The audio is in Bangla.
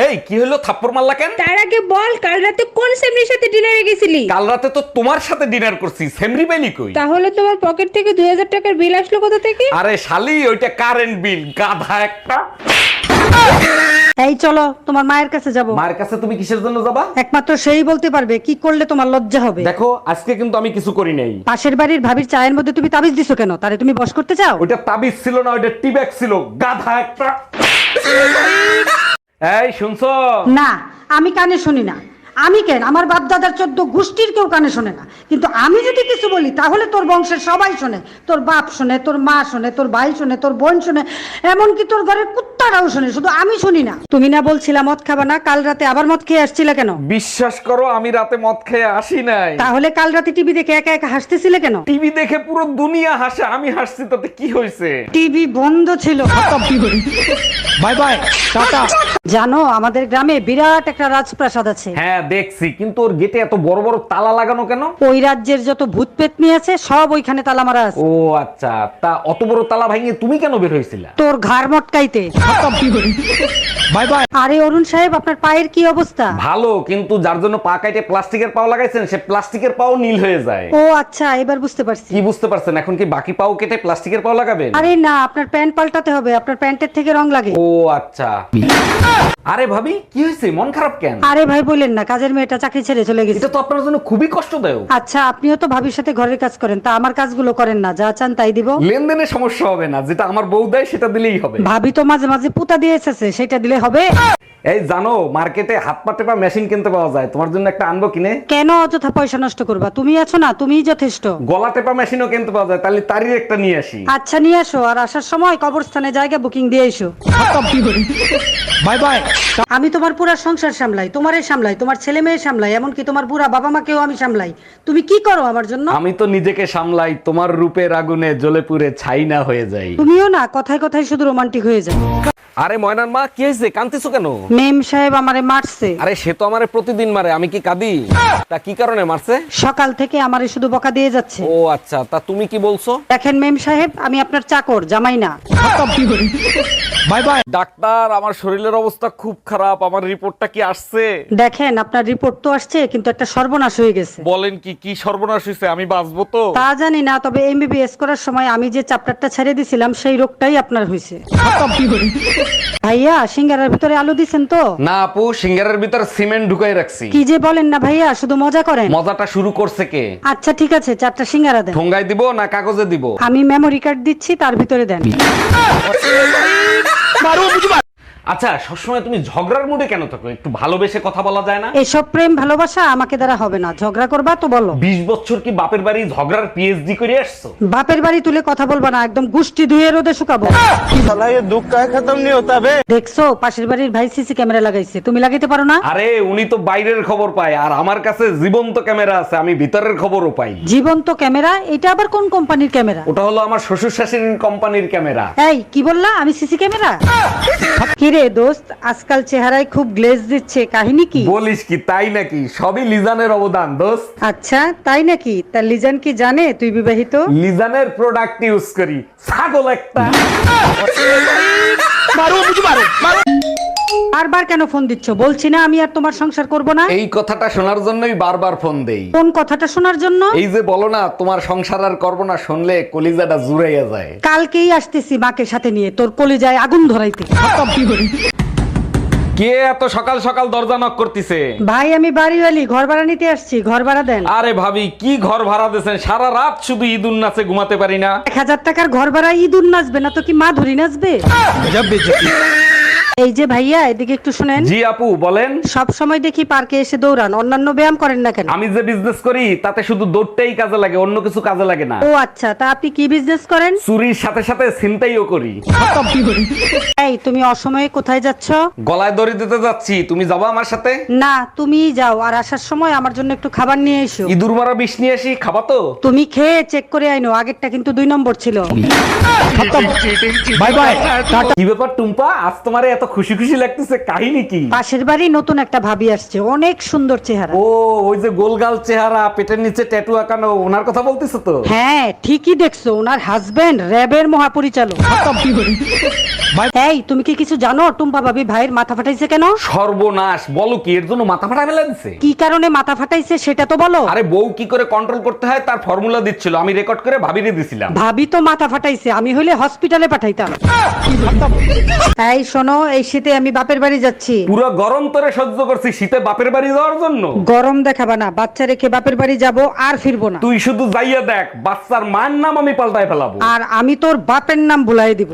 এই কি হলো? থাপ্পড় মারলা কেন? তার আগে বল কাল রাতে কোন সেমরির সাথে ডিনারে গেছিলি? কাল রাতে তো তোমার সাথে ডিনার করছি। সেমরি বেলি কই? তাহলে তোমার পকেট থেকে দুই হাজার টাকার বিল আসলো কোথা থেকে? আরে শালি ওইটা কারেন্ট বিল গাধা একটা। এই চলো তোমার মায়ের কাছে যাব। মায়ের কাছে তুমি কিসের জন্য যাবা? একমাত্র সেই বলতে পারবে কি করলে তোমার লজ্জা হবে। দেখো আজকে কিন্তু আমি কিছু করি নাই। পাশের বাড়ির ভাবির চায়ের মধ্যে তুমি তাবিজ দিছো কেন? তারে তুমি বস করতে চাও? ওটা তাবিজ ছিল না ওটা টিব্যাগ ছিল গাধা একটা। এই, শুনছো? না, আমি কানে শুনি না। আমি কেন? আমার বাপ দাদার চোদ্দ গোষ্ঠীর কেউ কানে শোনে না। কিন্তু আমি যদি কিছু বলি, তাহলে তোর বংশের সবাই শোনে। তোর বাপ শোনে, তোর মা শোনে, তোর ভাই শোনে, তোর বোন শোনে। এমনকি তোর ঘরের কুত্তারাও শোনে শুধু আমি শুনি না। তুমি না বলছিলা মদ খাবা না কাল রাতে আবার মদ খেয়ে আসছিলে কেন? বিশ্বাস করো আমি রাতে মদ খেয়ে আসি নাই। তাহলে কাল রাতে টিভি দেখে একা একা হাসতেছিলে কেন? টিভি দেখে পুরো দুনিয়া হাসে আমি হাসছি তাতে কি হয়েছে টিভি বন্ধ ছিল। Bye bye tata. জানো আমাদের গ্রামে বিরাট একটা রাজপ্রাসাদ আছে। হ্যাঁ দেখছি কিন্তু ওর গেটে এত বড় বড় তালা লাগানো কেন? ওই রাজ্যের যত ভূত পেতনি আছে সব ওইখানে তালা মারা আছে। ও আচ্ছা তা অত বড় তালা ভাঙিয়ে তুমি কেন বের হয়েছিলা তোর ঘাড় মটকাইতে। Bye bye. আরে অরুণ সাহেব আপনার পায়ের কি অবস্থা? ভালো কিন্তু যার জন্য পা কাইটে প্লাস্টিকের পাও লাগাইছেন সে প্লাস্টিকের পাও নীল হয়ে যায়। ও আচ্ছা এবার বুঝতে পারছি। কি বুঝতে পারছেন? এখন কি বাকি পাও কেটে প্লাস্টিকের পাও লাগাবেন? আরে না আপনার প্যান্ট পাল্টাতে হবে আপনার প্যান্টের থেকে রং লাগে। ও আচ্ছা। আরে ভাবি কি হয়েছে? মন খারাপ কেন? আরে ভাই বললেন না কাজের মেয়েটা চাকরি ছেড়ে চলে গেছে। এটা তো আপনার জন্য খুবই কষ্টদায়ক। আচ্ছা আপনিও তো ভাবির সাথে ঘরের কাজ করেন তা আমার কাজগুলো করেন না যা চান তাই দিব। লেনদেনে সমস্যা হবে না যেটা আমার বউ দেয় সেটা দিলেই হবে। ভাবি তো মাঝে মাঝে পুতা দিয়ে এসেছে সেটা দিলে হবে? এই জানো মার্কেটে হাত পা টেপা মেশিন কিনতে পাওয়া যায়। তোমার জন্য একটা আনব কিনে। কেন অযথা পয়সা নষ্ট করবা? তুমি আছো না তুমিই যথেষ্ট। গলা টেপা মেশিনও কিনতে পাওয়া যায় তাহলে তারই একটা নিয়ে আসি। আচ্ছা নিয়ে আসো আর আসার সময় কবরস্থানে জায়গা বুকিং দিয়ে এসো। Bye bye. আমি তোমার পুরা সংসার সামলাই তোমারই সামলাই তোমার ছেলে মেয়ে সামলাই এমনকি তোমার বুড়া বাবা মাকেও আমি সামলাই। তুমি কি করো আমার জন্য? আমি তো নিজেকে সামলাই তোমার রূপের আগুনে জ্বলে পুড়ে ছাই না হয়ে যাই। তুমিও না কথায় কথায় শুধু রোমান্টিক হয়ে যাও। আরে ময়নার মা কি হয়েছে? কান্তিছো কেন? মেম সাহেব আমারে মারছে। আরে সে তো আমারে প্রতিদিন মারে আমি কি কাঁদি? তা কি কারণে মারছে? সকাল থেকে আমারে শুধু বকা দিয়ে যাচ্ছে। ও আচ্ছা তা তুমি কি বলছো? দেখেন মেম সাহেব আমি আপনার চাকর জামাই না। বাই বাই ডাক্তার আমার শরীরের অবস্থা খুব খারাপ আমার রিপোর্টটা কি আসছে? দেখেন আপনার রিপোর্ট তো আসছে কিন্তু একটা সর্বনাশ হয়ে গেছে। বলেন কি কি সর্বনাশ হয়েছে? আমি বাঁচবো তো? তা জানি না তবে এমবিবিএস করার সময় আমি যে চ্যাপ্টারটা ছেড়ে দিছিলাম সেই রোগটাই আপনার হয়েছে। ভাইয়া সিঙ্গারার ভিতরে আলু দিছেন তো? না আপু সিঙ্গারের ভিতর সিমেন্ট ঢুকাই রাখছি। কি যে বলেন না ভাইয়া শুধু মজা করেন। মজাটা শুরু করছে কে? আচ্ছা ঠিক আছে চারটা সিঙ্গারা দেন। ঠোঙ্গায় দিব না কাগজে দিব? আমি মেমোরি কার্ড দিচ্ছি তার ভিতরে দেন। মারো বুঝবা আচ্ছা সবসময় তুমি ঝগড়ার মুডে কেন থাকো? একটু ভালোবেসে কথা বলা যায় না? এসব প্রেম ভালোবাসা আমাকে দ্বারা হবে না। ঝগড়া করবা তো বলো। বিশ বছর কি বাপের বাড়ি ঝগড়ার পিএইচডি করে আসছো? বাপের বাড়ি তুলে কথা বলব না একদম গুষ্টি ধুয়ে রোদে শুকাবো। সালায়ে দুঃখ কা খতম নি হতাবে দেখছ পাশের বাড়ির ভাই সিসি ক্যামেরা লাগাইছে। তুমি লাগাইতে পারো না? আরে উনি তো বাইরের খবর পায় আর আমার কাছে জীবন্ত ক্যামেরা আছে আমি ভিতরের খবরও পাই। জীবন্ত ক্যামেরা? এটা আবার কোন কোম্পানির ক্যামেরা? ওটা হলো আমার শ্বশুর শাশুড়ির কোম্পানির ক্যামেরা। এই কি বললা? আমি সিসি ক্যামেরা কিরে দোস্ত আজকাল চেহারায় খুব গ্লেজ দিচ্ছে কাহিনী কি? বলিস কি তাই নাকি? সবই লিজানের অবদান দোস্ত। আচ্ছা তাই নাকি? তা লিজান কি জানে তুই বিবাহিত? লিজানের প্রোডাক্ট ইউজ করি ছাগল একটা। বারবার কেন ফোন দিচ্ছ? বলছি না আমি আর তোমার সংসার করব না। এই কথাটা শোনার জন্যই বারবার ফোন দেই। কোন কথাটা শোনার জন্য? এই যে বলো না তোমার সংসার আর করব না শুনলে কলিজাটা জুড়াইয়া যায়। কালকেই আসতেছি মাকে সাথে নিয়ে তোর কলিজায় আগুন ধরাইতে। কে এত সকাল সকাল দরজা নক করতেছে? ভাই আমি বাড়িওয়ালি ঘর ভাড়া নিতে আসছি ঘর ভাড়া দেন। আরে ভাবি কি ঘর ভাড়া দিয়েছেন? সারা রাত শুধু ঈদুন নাচে ঘুমাতে পারি না। এক হাজার টাকার ঘর ভাড়া ইঁদুর নাচবে না তো কি মা ধরি নাচবে? এই যে ভাইয়া এদিকে একটু শুনেন। জি আপু বলেন। সব সময় দেখি পার্কে এসে দৌড়ান অন্যান্য ব্যায়াম করেন না কেন? আমি যে বিজনেস করি তাতে শুধু দৌড়টাই কাজে লাগে অন্য কিছু কাজে লাগে না। ও আচ্ছা তা আপনি কি বিজনেস করেন? চুরির সাথে সাথে ছিনতাইও করি। এই তুমি অসময়ে কোথায় যাচ্ছ? গলায় দড়ি দিতে যাচ্ছি তুমি যাব আমার সাথে? না তুমিই যাও আর আসার সময় আমার জন্য একটু খাবার নিয়ে এসো। ইঁদুর মারা বিষ নিয়ে আসি খাবা তো? তুমি খেয়ে চেক করে আইনো আগেরটা কিন্তু দুই নম্বর ছিল। বাই বাই কি ব্যাপার টুম্পা? আজ তোমারে এত খুশি খুশি লাগতেছে কাহিনী কি? পাশের বাড়ি নতুন একটা ভাবি আসছে অনেক সুন্দর চেহারা। ও ওই যে গোলগাল চেহারা পেটের নিচে ট্যাটু আঁকানো ওনার কথা বলতেছো তো? হ্যাঁ ঠিকই দেখছ ওনার হাজবেন্ড র্যাবের মহাপরিচালক। এই তুমি কি কিছু জানো টুম্পা ভাবি ভাইয়ের মাথা ফাটাইছে কেন? সর্বনাশ বলো কি এর জন্য মাথা ফাটা ফেলে দিছে কি কারণে মাথা ফাটাইছে সেটা তো বলো। আরে বউ কি করে কন্ট্রোল করতে হয় তার ফর্মুলা দিচ্ছিল আমি রেকর্ড করে ভাবিরে দিছিলাম। ভাবি তো মাথা ফাটাইছে আমি হইলে হসপিটালে পাঠাইতাম। এই শোনো এই শীতে আমি বাপের বাড়ি যাচ্ছি। পুরো গরম তরে সহ্য করছি শীতে বাপের বাড়ি যাওয়ার জন্য? গরম দেখাবা না বাচ্চা রেখে বাপের বাড়ি যাব আর ফিরবো না। তুই শুধু যাইয়া দেখ বাচ্চার মার নাম আমি পাল্টায় ফেলাবো। আর আমি তোর বাপের নাম ভুলাই দিব।